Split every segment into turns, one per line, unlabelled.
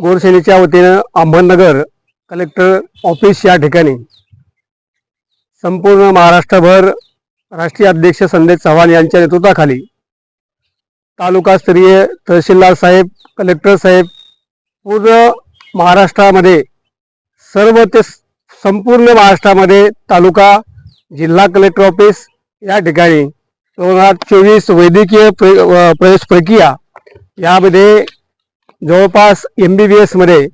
गोरसेनेच्या वतीनं Ahmednagar collector office या ठिकाणी संपूर्ण महाराष्ट्रभर राष्ट्रीय अध्यक्ष संदेश चव्हाण यांच्या नेतृत्वाखाली तालुकास्तरीय तहसीलदार साहेब कलेक्टर साहेब पूर्ण महाराष्ट्रामध्ये सर्व ते संपूर्ण महाराष्ट्रामध्ये तालुका जिल्हा कलेक्टर ऑफिस या ठिकाणी दोन हजार चोवीस वैद्यकीय प्र प्रवेश प्रक्रिया यामध्ये जवळपास एम बी बी एसमध्ये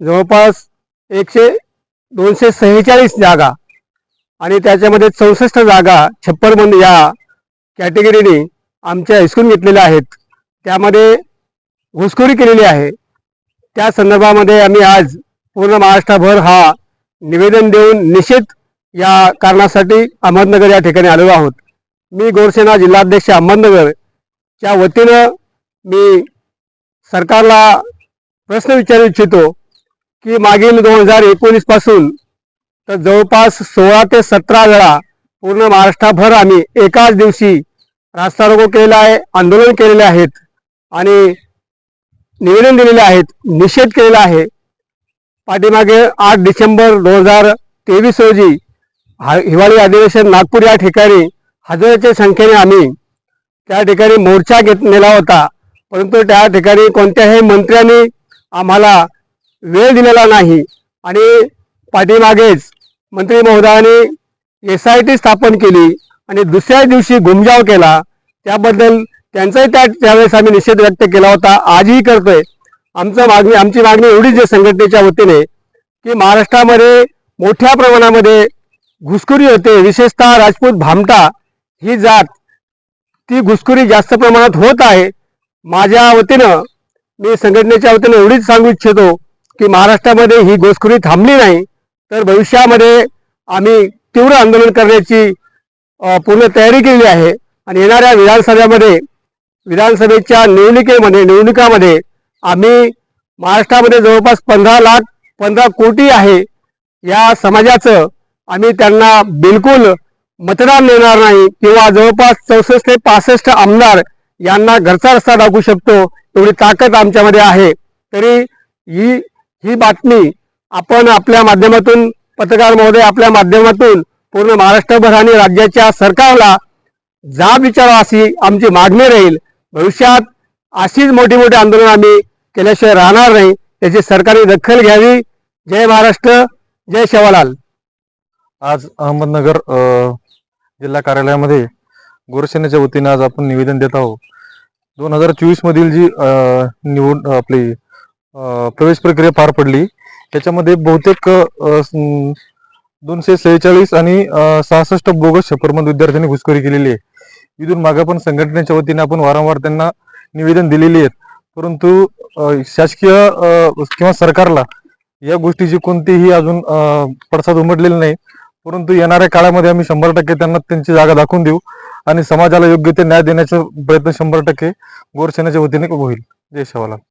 जवळपास एकशे दोनशे सेहेचाळीस जागा आणि त्याच्यामध्ये चौसष्ट जागा छप्परबंद या कॅटेगरीने आमच्या हिसकून घेतलेल्या आहेत. त्यामध्ये घुसखोरी केलेली आहे. त्या संदर्भामध्ये आम्ही आज पूर्ण महाराष्ट्रभर हा निवेदन देऊन निषेध या कारणासाठी अहमदनगर या ठिकाणी आलेलो आहोत. मी गोरसेना जिल्हाध्यक्ष अहमदनगरच्या वतीनं मी सरकारला प्रश्न विचारू इच्छितो की मागील दोन हजार एकोणीसपासून तर जवळपास सोळा ते सतरा वेळा पूर्ण महाराष्ट्राभर आम्ही एकाच दिवशी रास्ता रोको केलेला आहे आंदोलन केलेले आहेत आणि निवेदन दिलेले आहेत निषेध केलेला आहे. पाठीमागे आठ डिसेंबर दोन हजार तेवीस रोजी हा- हिवाळी अधिवेशन नागपूर या ठिकाणी हजाराच्या संख्येने आम्ही त्या ठिकाणी मोर्चा घेत नेला होता. परंतु त्या ठिकाणी कोणत्याही मंत्र्यांनी आम्हाला वेळ दिलेला नाही. आणि पाठीमागेच मंत्री महोदयाने एस आय टी स्थापन केली आणि दुसऱ्या दिवशी घुमजाव केला. त्याबद्दल त्यांचाही त्या त्यावेळेस आम्ही निषेध व्यक्त केला होता. आजही करतोय. आमचं मागणी आमची मागणी एवढीच आहे संघटनेच्या वतीने की महाराष्ट्रामध्ये मोठ्या प्रमाणामध्ये घुसखोरी होते. विशेषतः राजपूत भामटा ही जात ती घुसखोरी जास्त प्रमाणात होत आहे. माझ्या वतीनं मी संघटनेच्या वतीनं एवढीच सांगू इच्छितो की महाराष्ट्रामध्ये ही घुसखोरी थांबली नाही तर भविष्यामध्ये आम्ही तीव्र आंदोलन करण्याची पूर्ण तयारी केली आहे. आणि येणाऱ्या विधानसभेमध्ये विधानसभेच्या निवडणुकीमध्ये निवडणुकामध्ये आम्ही महाराष्ट्रामध्ये जवळपास पंधरा लाख पंधरा कोटी आहे. या समाजाचं आम्ही त्यांना बिलकुल मतदान देणार नाही. किंवा जवळपास चौसष्ट ते पासष्ट आमदार यांना घरचा रस्ता दाखवू शकतो. एवढी ताकद आमच्यामध्ये आहे. तरी ही ही बातमी आपण आपल्या माध्यमातून पत्रकार महोदय आपल्या माध्यमातून पूर्ण महाराष्ट्रभर आणि राज्याच्या सरकारला जाब विचारा अशी आमची मागणी राहील. भविष्यात अशीच मोठी मोठी आंदोलन आम्ही केल्याशिवाय राहणार नाही. त्याची सरकारने दखल घ्यावी. जय महाराष्ट्र जय शेवालाल.
आज अहमदनगर जिल्हा कार्यालयामध्ये गोरसेनेच्या वतीने आज आपण निवेदन देत आहोत. दोन हजार चोवीस मधील जी निवड आपली प्रवेश प्रक्रिया पार पडली त्याच्यामध्ये बहुतेक दोनशे सेहेचाळीस आणि सहासष्ट बोगस शपरमंद विद्यार्थ्यांनी घुसखोरी केलेली आहे. इथून मागे पण संघटनेच्या वतीने आपण वारंवार त्यांना निवेदन दिलेली आहेत. परंतु शासकीय किंवा सरकारला या गोष्टीची कोणतीही अजून पडसाद उमटलेली नाही. परंतु येणाऱ्या काळामध्ये आम्ही शंभर टक्के त्यांना त्यांची जागा दाखवून देऊ. आणि समाजाला योग्य ते न्याय देण्याचा प्रयत्न शंभर टक्के गोरसेनेच्या वतीने होईल. जय शिवाला